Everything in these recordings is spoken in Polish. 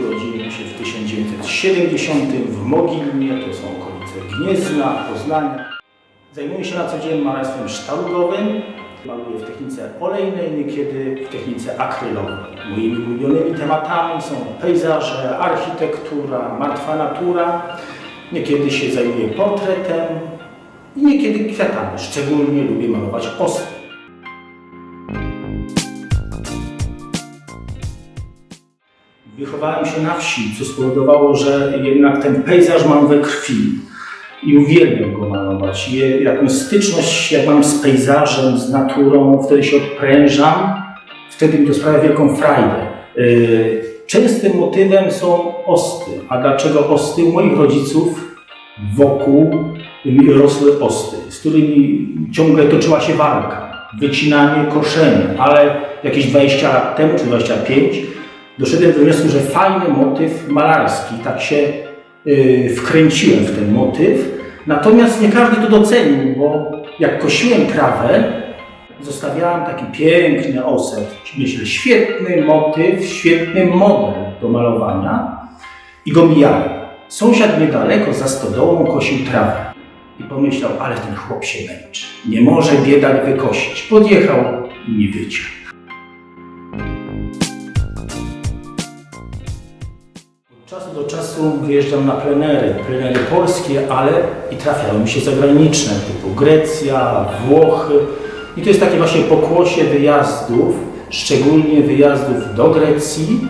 urodziłem się w 1970 w Mogilnie, to są okolice Gniezna, Poznania. Zajmuję się na co dzień malarstwem sztalugowym. Maluję w technice olejnej, niekiedy w technice akrylowej. Moimi ulubionymi tematami są pejzaże, architektura, martwa natura. Niekiedy się zajmuję portretem i niekiedy kwiatami. Szczególnie lubię malować osty. Wychowałem się na wsi, co spowodowało, że jednak ten pejzaż mam we krwi i uwielbiam go malować. Je, jakąś styczność, jak mam z pejzażem, z naturą, wtedy się odprężam, wtedy mi to sprawia wielką frajdę. Yy, Częstym motywem są osty. A dlaczego osty? U moich rodziców wokół rosły osty, z którymi ciągle toczyła się walka. Wycinanie, koszenie, ale jakieś 20 lat temu, czy 25, doszedłem do wniosku, że fajny motyw malarski, tak się yy, wkręciłem w ten motyw. Natomiast nie każdy to docenił, bo jak kosiłem trawę, zostawiałem taki piękny osad. Myślę, świetny motyw, świetny model do malowania i go mijałem. Sąsiad niedaleko za stodołą kosił trawę i pomyślał, ale ten chłop się męczy. Nie może biedak wykosić. Podjechał i nie wyciął. Czasu do czasu wyjeżdżam na plenery, plenery polskie, ale i trafiały mi się zagraniczne, typu Grecja, Włochy. I to jest takie właśnie pokłosie wyjazdów, szczególnie wyjazdów do Grecji.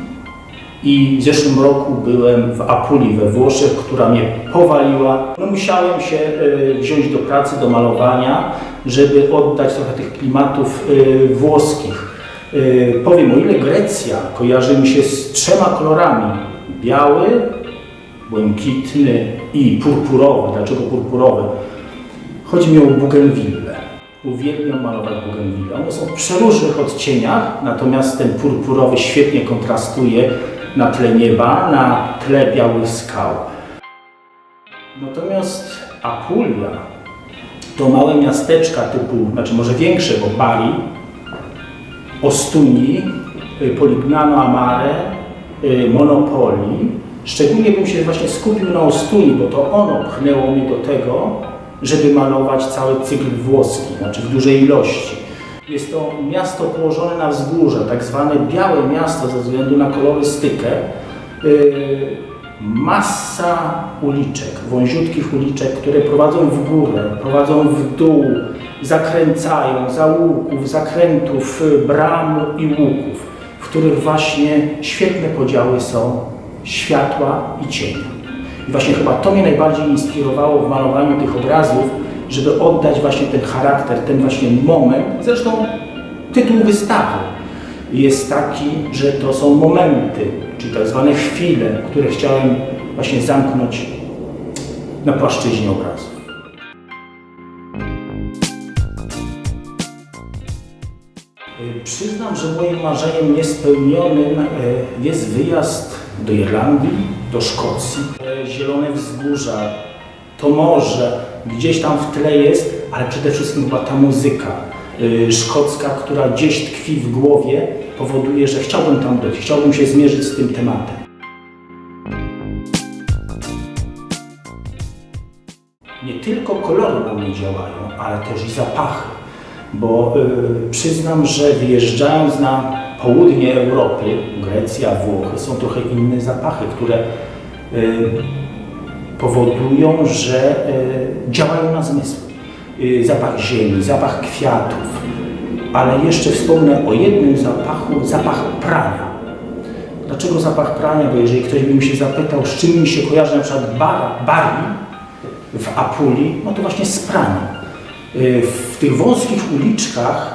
I w zeszłym roku byłem w Apulii we Włoszech, która mnie powaliła. No musiałem się y, wziąć do pracy, do malowania, żeby oddać trochę tych klimatów y, włoskich. Y, powiem, o ile Grecja kojarzy mi się z trzema kolorami. Biały, błękitny i purpurowy. Dlaczego purpurowy? Chodzi mi o bugenwille. Uwielbiam malować bugenwille. One są w przeróżnych odcieniach, natomiast ten purpurowy świetnie kontrastuje na tle nieba, na tle białych skał. Natomiast Apulia to małe miasteczka typu, znaczy może większe, bo Bari, Ostuni, Polignano Amare, Monopoli. Szczególnie bym się właśnie skupił na Ostuni, bo to ono pchnęło mnie do tego, żeby malować cały cykl włoski, znaczy w dużej ilości. Jest to miasto położone na wzgórze, tak zwane białe miasto ze względu na kolorystykę. Yy, masa uliczek, wąziutkich uliczek, które prowadzą w górę, prowadzą w dół, zakręcają, zaułków, zakrętów, y, bram i łuków, w których właśnie świetne podziały są światła i cienia. I właśnie chyba to mnie najbardziej inspirowało w malowaniu tych obrazów, żeby oddać właśnie ten charakter, ten właśnie moment. Zresztą tytuł wystawy jest taki, że to są momenty, czyli tak zwane chwile, które chciałem właśnie zamknąć na płaszczyźnie obrazu. Przyznam, że moim marzeniem niespełnionym e, jest wyjazd do Irlandii, do Szkocji. Zielone wzgórza, to morze, gdzieś tam w tle jest, ale przede wszystkim chyba ta muzyka y, szkocka, która gdzieś tkwi w głowie, powoduje, że chciałbym tam być, chciałbym się zmierzyć z tym tematem. Nie tylko kolory na mnie działają, ale też i zapachy. Bo y, przyznam, że wyjeżdżając na południe Europy, Grecja, Włochy, są trochę inne zapachy, które y, powodują, że y, działają na zmysły. Y, zapach ziemi, zapach kwiatów, ale jeszcze wspomnę o jednym zapachu, zapach prania. Dlaczego zapach prania? Bo jeżeli ktoś by mi się zapytał, z czym mi się kojarzy na przykład bar, Bari w Apulii, no to właśnie z praniem. Y, W tych wąskich uliczkach,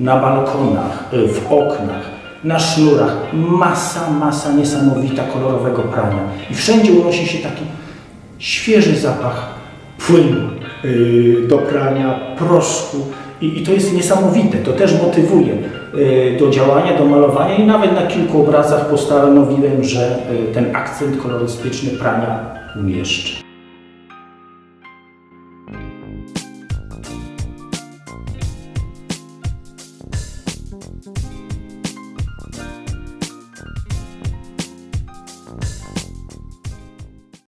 na balkonach, y, w oknach, na sznurach, masa, masa niesamowita kolorowego prania. I wszędzie unosi się taki świeży zapach płynu y, do prania, proszku. I, I to jest niesamowite, to też motywuje y, do działania, do malowania i nawet na kilku obrazach postanowiłem, że ten akcent kolorystyczny prania umieszczę.